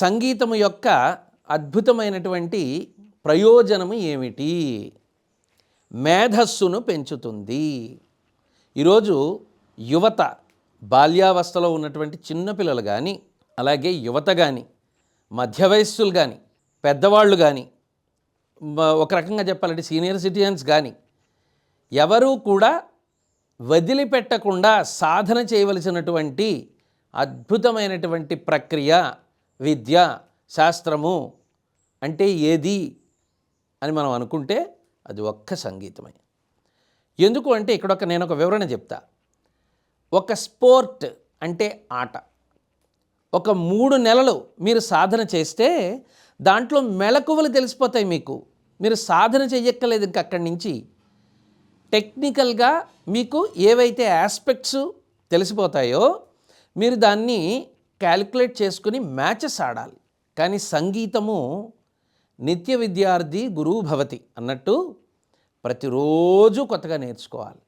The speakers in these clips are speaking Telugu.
సంగీతము యొక్క అద్భుతమైనటువంటి ప్రయోజనము ఏమిటి? మేధస్సును పెంచుతుంది. ఈరోజు యువత బాల్యావస్థలో ఉన్నటువంటి చిన్నపిల్లలు కానీ అలాగే యువత కానీ మధ్య వయస్సులు కానీ పెద్దవాళ్ళు కానీ ఒక రకంగా చెప్పాలంటే సీనియర్ సిటిజన్స్ కానీ ఎవరూ కూడా వదిలిపెట్టకుండా సాధన చేయవలసినటువంటి అద్భుతమైనటువంటి ప్రక్రియ విద్య శాస్త్రము అంటే ఏది అని మనం అనుకుంటే అది ఒక్క సంగీతమే. ఎందుకు అంటే ఇక్కడ ఒక నేను ఒక వివరణ చెప్తా. ఒక స్పోర్ట్ అంటే ఆట. ఒక మూడు నెలలు మీరు సాధన చేస్తే దాంట్లో మెలకువలు తెలిసిపోతాయి మీకు. మీరు సాధన చెయ్యక్కర్లేదు ఇంక అక్కడి నుంచి. టెక్నికల్గా మీకు ఏవైతే ఆస్పెక్ట్స్ తెలిసిపోతాయో మీరు దాన్ని క్యాలిక్యులేట్ చేసుకుని మ్యాచెస్ ఆడాలి. కానీ సంగీతము నిత్య విద్యార్థి గురువు భవతి అన్నట్టు ప్రతిరోజు కొత్తగా నేర్చుకోవాలి.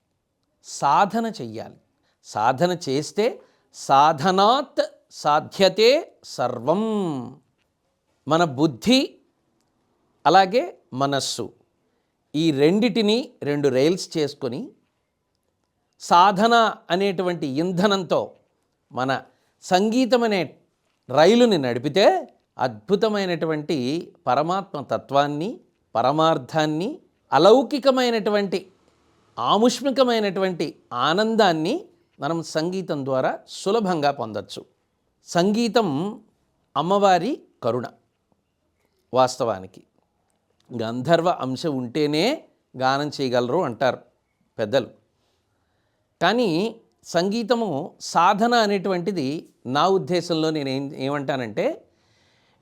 సాధన చెయ్యాలి. సాధన చేస్తే సాధనాత్ సాధ్యతే సర్వం. మన బుద్ధి అలాగే మనస్సు ఈ రెండిటిని రెండు రైల్స్ చేసుకొని సాధన అనేటువంటి ఇంధనంతో మన సంగీతం అనే రైలుని నడిపితే అద్భుతమైనటువంటి పరమాత్మ తత్వాన్ని పరమార్థాన్ని అలౌకికమైనటువంటి ఆముష్మికమైనటువంటి ఆనందాన్ని మనం సంగీతం ద్వారా సులభంగా పొందవచ్చు సంగీతం అమ్మవారి కరుణ వాస్తవానికి. గంధర్వ అంశం ఉంటేనే గానం చేయగలరు అంటారు పెద్దలు. కానీ సంగీతము సాధన అనేటువంటిది నా ఉద్దేశంలో నేను ఏం ఏమంటానంటే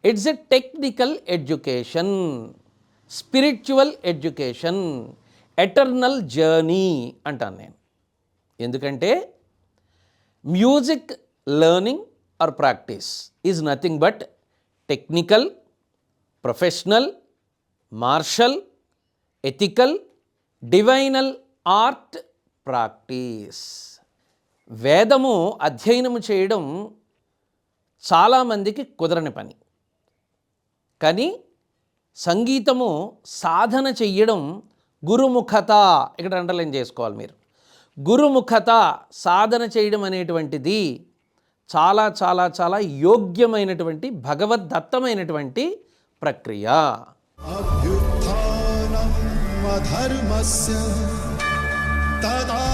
it's a technical education spiritual education eternal journey అంటాను నేను. ఎందుకంటే music learning or practice is nothing but technical professional martial ethical divine art practice వేదము అధ్యయనము చేయడం చాలామందికి కుదరని పని. కానీ సంగీతము సాధన చెయ్యడం గురుముఖత ఇక్కడ అండర్లైన్ చేసుకోవాలి మీరు. గురుముఖత సాధన చేయడం అనేటువంటిది చాలా చాలా చాలా యోగ్యమైనటువంటి భగవద్దత్తమైనటువంటి ప్రక్రియ. అభ్యుత్థానం తదా